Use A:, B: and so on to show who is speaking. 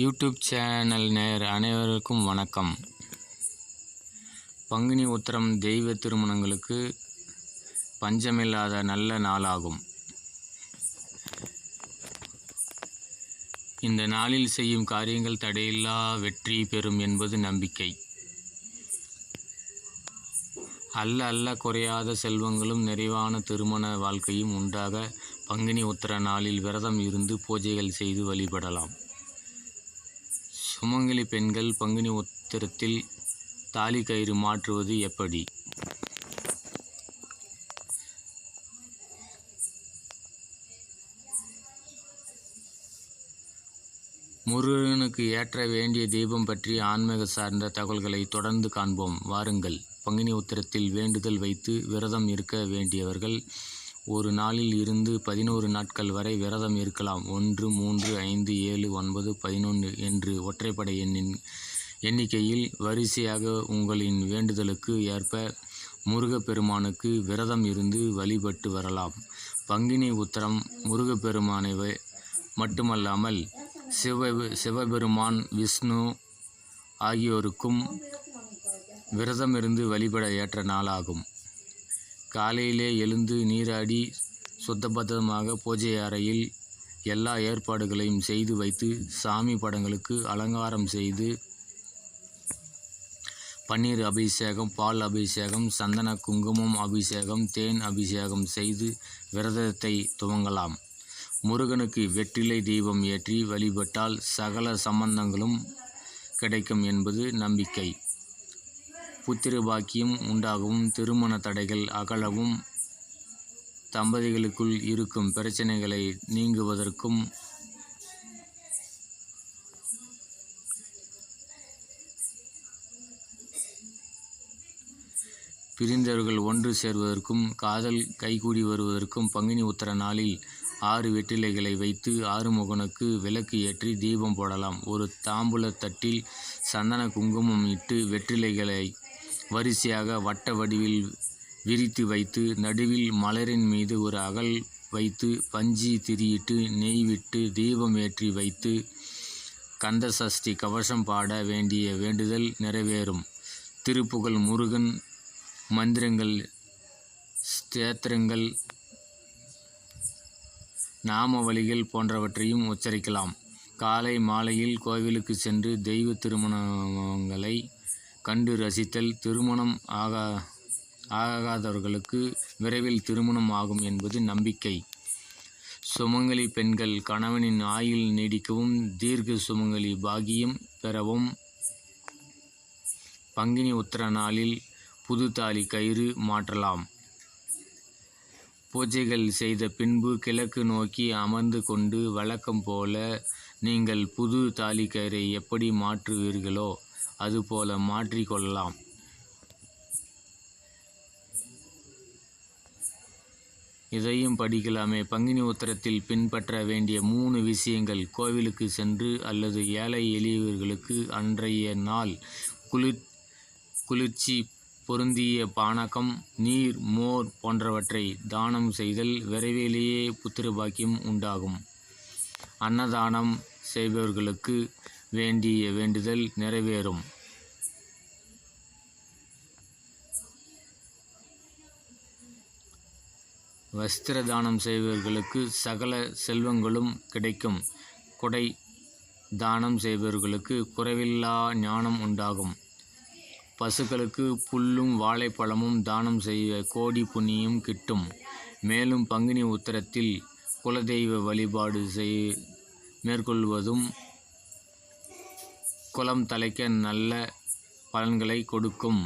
A: YouTube channel நேர் அனைவருக்கும் வணக்கம். பங்குனி உத்திரம் தெய்வ திருமணங்களுக்கு பஞ்சமில்லாத நல்ல நாளாகும். இந்த நாளில் செய்யும் காரியங்கள் தடையில்லா வெற்றி பெறும் என்பது நம்பிக்கை. அல்ல அல்ல குறையாத செல்வங்களும் நிறைவான திருமண வாழ்க்கையும் உண்டாக பங்குனி உத்திர நாளில் விரதம் இருந்து பூஜைகள் செய்து வழிபடலாம். சுமங்கலி பெண்கள் பங்குனி உத்திரத்தில் தாலி கயிறு மாற்றுவது எப்படி? முருகனுக்கு ஏற்ற வேண்டிய தீபம் பற்றி ஆன்மீக சார்ந்த தகவல்களை தொடர்ந்து காண்போம். வாருங்கள். பங்குனி உத்திரத்தில் வேண்டுதல் வைத்து விரதம் இருக்க வேண்டியவர்கள் ஒரு நாளில் இருந்து பதினோரு நாட்கள் வரை விரதம் இருக்கலாம். ஒன்று மூன்று ஐந்து ஏழு ஒன்பது பதினொன்று என்று ஒற்றைப்படை எண்ணின் எண்ணிக்கையில் வரிசையாக உங்களின் வேண்டுதலுக்கு ஏற்ப முருகப்பெருமானுக்கு விரதம் இருந்து வழிபட்டு வரலாம். பங்கினி உத்தரம் முருகப்பெருமானை மட்டுமல்லாமல் சிவ சிவபெருமான் விஷ்ணு ஆகியோருக்கும் விரதமிருந்து வழிபட ஏற்ற நாளாகும். காலையிலே எழுந்து நீராடி சுத்தபத்தமாக பூஜை அறையில் எல்லா ஏற்பாடுகளையும் செய்து வைத்து சாமி படங்களுக்கு அலங்காரம் செய்து பன்னீர் அபிஷேகம் பால் அபிஷேகம் சந்தன குங்குமம் அபிஷேகம் தேன் அபிஷேகம் செய்து விரதத்தை துவங்கலாம். முருகனுக்கு வெற்றிலை தீபம் ஏற்றி வழிபட்டால் சகல சம்பந்தங்களும் கிடைக்கும் என்பது நம்பிக்கை. புத்திர பாக்கியம் உண்டாகவும் திருமண தடைகள் அகலவும் தம்பதிகளுக்குள் இருக்கும் பிரச்சனைகளை நீங்குவதற்கும் பிரிந்தவர்கள் ஒன்று சேர்வதற்கும் காதல் கைகூடி வருவதற்கும் பங்கினி உத்தர நாளில் ஆறு வெற்றிலைகளை வைத்து ஆறுமுகனுக்கு விளக்கு ஏற்றி தீபம் போடலாம். ஒரு தாம்பூல தட்டில் சந்தன குங்குமம் இட்டு வெற்றிலைகளை வரிசையாக வட்ட வடிவில் விரித்து வைத்து நடுவில் மலரின் மீது ஒரு அகல் வைத்து பஞ்சி திரியிட்டு நெய் விட்டு தீபம் ஏற்றி வைத்து கந்த சஷ்டி கவசம் பாட வேண்டிய வேண்டுதல் நிறைவேறும். திருப்புகழ் முருகன் மந்திரங்கள் ஸ்தேத்திரங்கள் நாமவழிகள் போன்றவற்றையும் உச்சரிக்கலாம். காலை மாலையில் கோவிலுக்கு சென்று தெய்வ திருமணங்களை கண்டு ரசித்தல் திருமணம் ஆகா ஆகாதவர்களுக்கு விரைவில் திருமணம் ஆகும் என்பது நம்பிக்கை. சுமங்கலி பெண்கள் கணவனின் ஆயுள் நீடிக்கவும் தீர்க்க சுமங்கலி பாகியம் பெறவும். பங்கினி உத்தர நாளில் புது தாலி கயிறு மாற்றலாம். பூஜைகள் செய்த பின்பு கிழக்கு நோக்கி அமர்ந்து கொண்டு வழக்கம் போல நீங்கள் புது தாலி கயிறை எப்படி மாற்றுவீர்களோ அதுபோல மாற்றிக்கொள்ளலாம். இதையும் படிக்கலாமே. பங்கினி உத்தரத்தில் பின்பற்ற வேண்டிய மூணு விஷயங்கள். கோவிலுக்கு சென்று அல்லது ஏழை எளியவர்களுக்கு அன்றைய நாள் குளிர் குளிர்ச்சி பொருந்திய பானகம் நீர் மோர் போன்றவற்றை தானம் செய்தல் விரைவிலேயே புத்திர பாக்கியம் உண்டாகும். அன்னதானம் செய்பவர்களுக்கு வேண்டிய வேண்டுதல் நிறைவேறும். வஸ்திர தானம் செய்பவர்களுக்கு சகல செல்வங்களும் கிடைக்கும். கொடை தானம் செய்பவர்களுக்கு குறைவில்லா ஞானம் உண்டாகும். பசுக்களுக்கு புல்லும் வாழைப்பழமும் தானம் செய்ய கோடி புண்ணியம் கிட்டும். மேலும் பங்குனி உத்தரத்தில் குலதெய்வ வழிபாடு செய் மேற்கொள்வதும் குளம் தலைக்க நல்ல பலன்களை கொடுக்கும்.